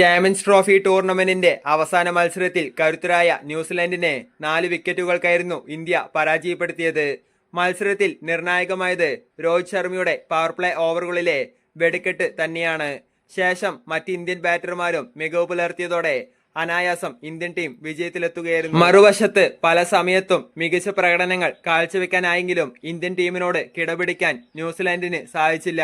Champions trophy ടൂർണമെന്റിന്റെ അവസാന മത്സരത്തിൽ കരുത്തരായ ന്യൂസിലൻഡിനെ നാല് വിക്കറ്റുകൾക്കായിരുന്നു ഇന്ത്യ പരാജയപ്പെടുത്തിയത്. മത്സരത്തിൽ നിർണായകമായത് രോഹിത് ശർമ്മയുടെ പവർപ്ലേ ഓവറുകളിലെ വെടിക്കെട്ട് തന്നെയാണ്. ശേഷം മറ്റ് ഇന്ത്യൻ ബാറ്റർമാരും മികവ് പുലർത്തിയതോടെ അനായാസം ഇന്ത്യൻ ടീം വിജയത്തിലെത്തുകയായിരുന്നു. മറുവശത്ത് പല സമയത്തും മികച്ച പ്രകടനങ്ങൾ കാഴ്ചവെക്കാനായെങ്കിലും ഇന്ത്യൻ ടീമിനോട് കിടപിടിക്കാൻ ന്യൂസിലാൻഡിന് സാധിച്ചില്ല.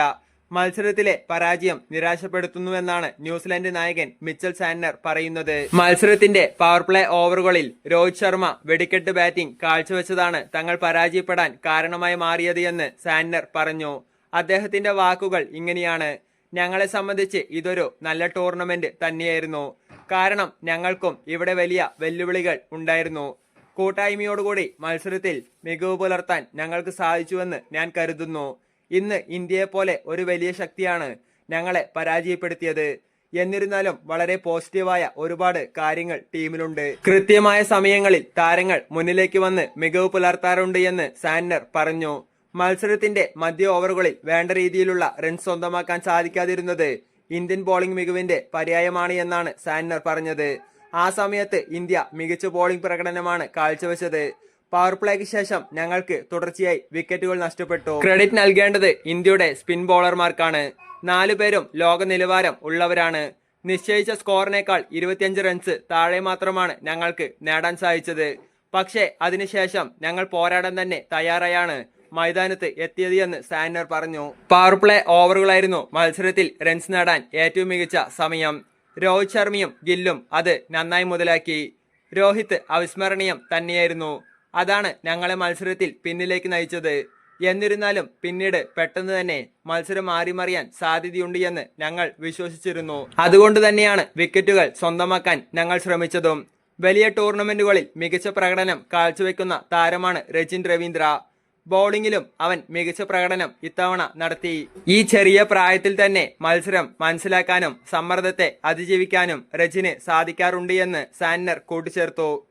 മത്സരത്തിലെ പരാജയം നിരാശപ്പെടുത്തുന്നുവെന്നാണ് ന്യൂസിലൻഡ് നായകൻ മിച്ചൽ സാന്നർ പറയുന്നത്. മത്സരത്തിന്റെ പവർ പ്ലേ ഓവറുകളിൽ രോഹിത് ശർമ്മ വെടിക്കെട്ട് ബാറ്റിംഗ് കാഴ്ചവെച്ചതാണ് തങ്ങൾ പരാജയപ്പെടാൻ കാരണമായി മാറിയത് എന്ന് സാന്നർ പറഞ്ഞു. അദ്ദേഹത്തിന്റെ വാക്കുകൾ ഇങ്ങനെയാണ്. ഞങ്ങളെ സംബന്ധിച്ച് ഇതൊരു നല്ല ടൂർണമെന്റ് തന്നെയായിരുന്നു. കാരണം ഞങ്ങൾക്കും ഇവിടെ വലിയ വെല്ലുവിളികൾ ഉണ്ടായിരുന്നു. കൂട്ടായ്മയോടുകൂടി മത്സരത്തിൽ മികവ് പുലർത്താൻ ഞങ്ങൾക്ക് സാധിച്ചുവെന്ന് ഞാൻ കരുതുന്നു. ഇന്ന് ഇന്ത്യയെപ്പോലെ ഒരു വലിയ ശക്തിയാണ് ഞങ്ങളെ പരാജയപ്പെടുത്തിയത്. എന്നിരുന്നാലും വളരെ പോസിറ്റീവായ ഒരുപാട് കാര്യങ്ങൾ ടീമിലുണ്ട് കൃത്യമായ സമയങ്ങളിൽ താരങ്ങൾ മുന്നിലേക്ക് വന്ന് മികവ് പുലർത്താറുണ്ട് എന്ന് സാന്നർ പറഞ്ഞു. മത്സരത്തിന്റെ മധ്യ ഓവറുകളിൽ വേണ്ട രീതിയിലുള്ള റൺസ് സ്വന്തമാക്കാൻ സാധിക്കാതിരുന്നത് ഇന്ത്യൻ ബോളിംഗ് മികവിന്റെ പര്യായമാണ് എന്നാണ് സാന്നർ പറഞ്ഞത്. ആ സമയത്ത് ഇന്ത്യ മികച്ച ബോളിംഗ് പ്രകടനമാണ് കാഴ്ചവെച്ചത്. പവർ പ്ലേക്ക് ശേഷം ഞങ്ങൾക്ക് തുടർച്ചയായി വിക്കറ്റുകൾ നഷ്ടപ്പെട്ടു. ക്രെഡിറ്റ് നൽകേണ്ടത് ഇന്ത്യയുടെ സ്പിൻ ബോളർമാർക്കാണ് നാലുപേരും ലോക നിലവാരം ഉള്ളവരാണ്. നിശ്ചയിച്ച സ്കോറിനേക്കാൾ ഇരുപത്തിയഞ്ച് റൺസ് താഴെ മാത്രമാണ് ഞങ്ങൾക്ക് നേടാൻ സാധിച്ചത്. പക്ഷേ അതിനുശേഷം ഞങ്ങൾ പോരാടാൻ തന്നെ തയ്യാറായാണ്. മൈതാനത്ത് എത്തിയത് എന്ന് സാനർ പറഞ്ഞു. പവർ പ്ലേ ഓവറുകളായിരുന്നു മത്സരത്തിൽ റൺസ് നേടാൻ ഏറ്റവും മികച്ച സമയം. രോഹിത് ശർമ്മയും ഗില്ലും അത് നന്നായി മുതലാക്കി. രോഹിത് അവിസ്മരണീയം തന്നെയായിരുന്നു. അതാണ് ഞങ്ങളെ മത്സരത്തിൽ പിന്നിലേക്ക് നയിച്ചത്. എന്നിരുന്നാലും പിന്നീട് പെട്ടെന്ന് തന്നെ മത്സരം മാറിമറിയാൻ സാധ്യതയുണ്ട് എന്ന് ഞങ്ങൾ വിശ്വസിച്ചിരുന്നു. അതുകൊണ്ട് തന്നെയാണ് വിക്കറ്റുകൾ സ്വന്തമാക്കാൻ ഞങ്ങൾ ശ്രമിച്ചതും. വലിയ ടൂർണമെന്റുകളിൽ മികച്ച പ്രകടനം കാഴ്ചവെക്കുന്ന താരമാണ് രജിൻ രവീന്ദ്ര. ബോളിംഗിലും അവൻ മികച്ച പ്രകടനം ഇത്തവണ നടത്തി. ഈ ചെറിയ പ്രായത്തിൽ തന്നെ മത്സരം മനസ്സിലാക്കാനും സമ്മർദ്ദത്തെ അതിജീവിക്കാനും രജിന് സാധിക്കാറുണ്ട് എന്ന് സാന്നർ കൂട്ടിച്ചേർത്തു.